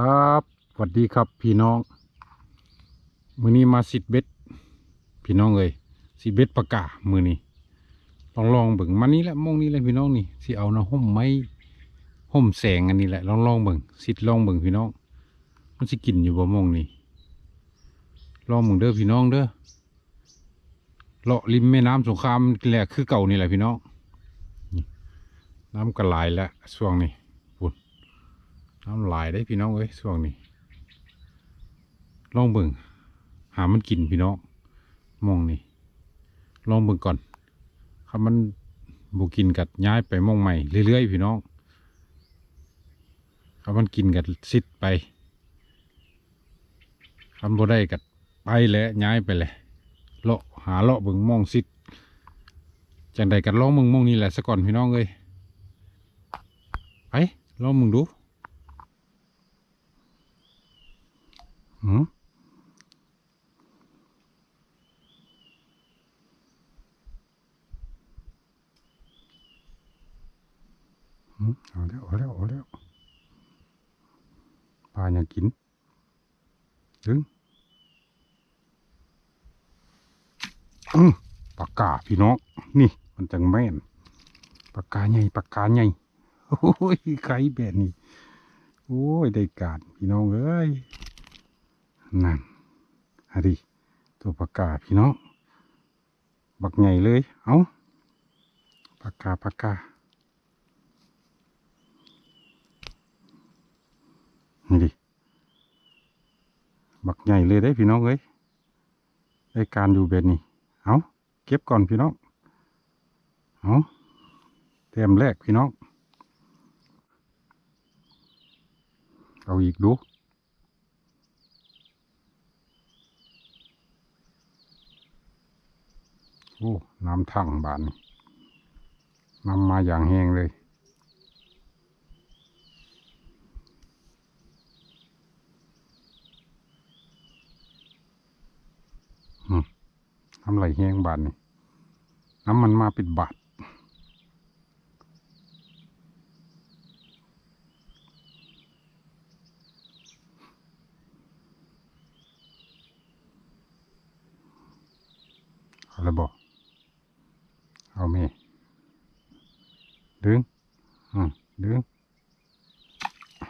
ครับสวัสดีครับพี่น้องมือนี้มาสิดเบ็ดพี่น้องเอ้ยสิดเบ็ดปากกามือนี้ลองลองเบิ่งมานี้แหละมองนี้แหละพี่น้องนี่สิเอานะห่มไม้ห่มแสงอันนี้แหละลองลองเบิ่งสิดลองเบิ่งพี่น้อง มันสิกินอยู่บ่มองนี่ลองเบิ่งเด้อพี่น้องเด้อเลาะริมแม่น้ำสงครามแหละคือเก่านี่แหละพี่น้องน้ำก็ไหลายแล้วช่วงนี้ น้ำลายได้พี่น้องเอ้ยช่วงนี้ลองเบิ่งหามันกินพี่น้องมองนี่ลองเบิ่งก่อนถ้ามันบกินกัดย้ายไปมองใหม่เรื่อยๆพี่น้องถ้ามันกินกัดซิดไปทำบ่ได้กัดไปแล้วย้ายไปเลยเลาะหาเลาะเบิ่งมองซิดจังใดกัดลองมึงมองนี่แหละซะก่อนพี่น้องเอ้ยไปลองมึงดู หืมหืม เอาแล้วเอาแล้วเอาแล้วปลาอย่ากกิน ดึงอืมปากกาพี่น้อง นี่ มันจังแม่นปากกาใหญ่ปากกาใหญ่โอ้ยไข่แบบนี้ โอ้ย ได้การพี่น้องเอ้ย นั่นอะดิตัวปากกาพี่น้องบักใหญ่เลย เอาปากกาปากกานี่ดิบักใหญ่เลยได้พี่น้องเอ้ยได้การอยู่เบ็ดนี่เอาเก็บก่อนพี่น้องเอาเต็มแรกพี่น้องเอาอีกดู โอ้น้ำทั้งบานน้ำมาอย่างแห้งเลย น้ำไหลแห้งบานนี่น้ำมันมาปิดบาทเอาละบอกเอาเม ดึงอืมดึง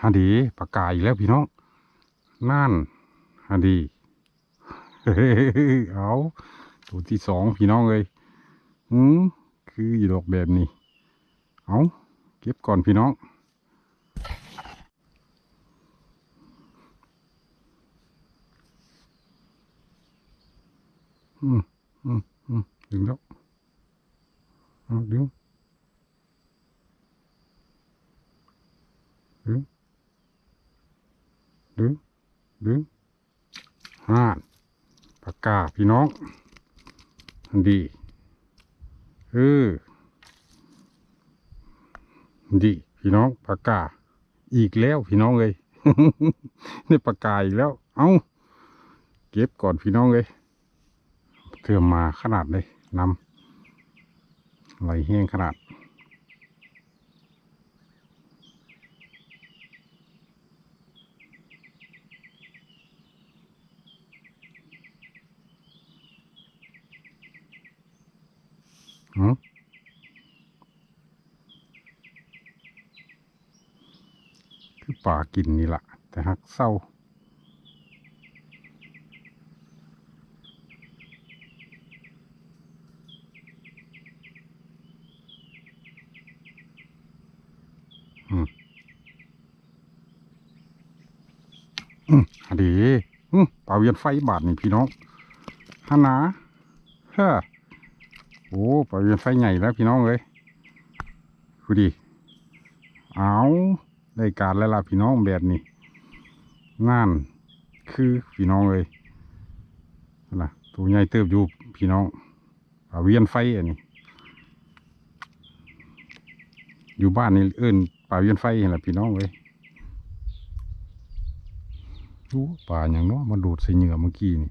ฮันดีปากกาอีกแล้วพี่น้องนั่นฮันดีเอาตัวที่สองพี่น้องเลยอืมคืออยู่ดอกแบบนี้ เอาเก็บก่อนพี่น้องอืมอืมอืมดึงแล้วเอาดึง ดึงดึงห้าปากกาพี่น้องอันดีเอออันดีพี่น้องปากกา อีกแล้วพี่น้องเลยนี่ปากกาอีกแล้ว เอาเก็บก่อนพี่น้องเลยเทื่อมมาขนาดเลยนำไหลแห้งขนาด คือป่ากินนี่ละแต่หักเศร้าอืมอันดีอืมป่าเวียนไฟบาทนี่พี่น้องฮานาเฮ้อ โอ้ป่าเวียนไฟใหญ่แล้วพี่น้องเลยดูดิเอาได้การแล้วล่ะพี่น้องแบบนี้งานคือพี่น้องเลยนะตัวใหญ่เติบอยู่พี่น้องป่าเวียนไฟอันนี้อยู่บ้านนี่เอิ้นป่าเวียนไฟนี่แหละพี่น้องเลยโอ้ป่าอย่างเนาะมันดูดใส่เหงื่อเมื่อกี้นี่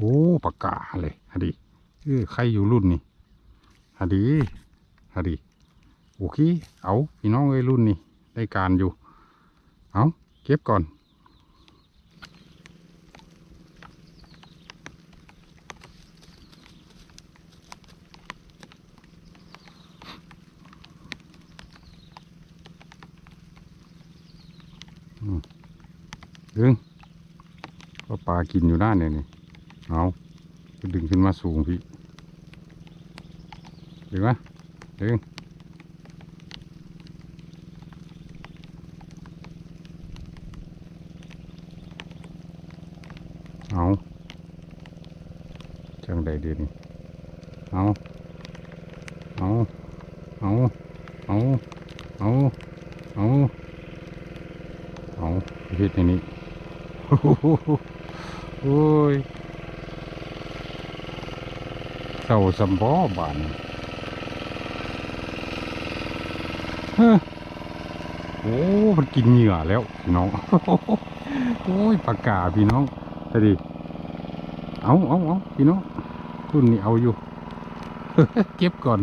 โอ้ปากกาเลยฮะดิเออใครอยู่รุ่นนี่ฮะดิฮะดิโอเคเอาพี่น้องเอ้ยรุ่นนี่ได้การอยู่ เอาเก็บก่อนดึงก็ปลากินอยู่ด้าเนี่ยนี่ เอาดึงขึ้นมาสูงพี่ดึงมดึงเอาจังใดเดียวนี่เอาเอาเอาเอาเอาเอาเอาเฮ็ดในนี้โอ้โอ้ย เศร้าสำบอบานเฮ้อโอ้มันกินเหงื่อแล้วพี่น้อง โอ้ยปากกาพี่น้องไปดิเอาเอาเอาพี่น้องคุณนนี้เอาอยู่ เก็บก่อน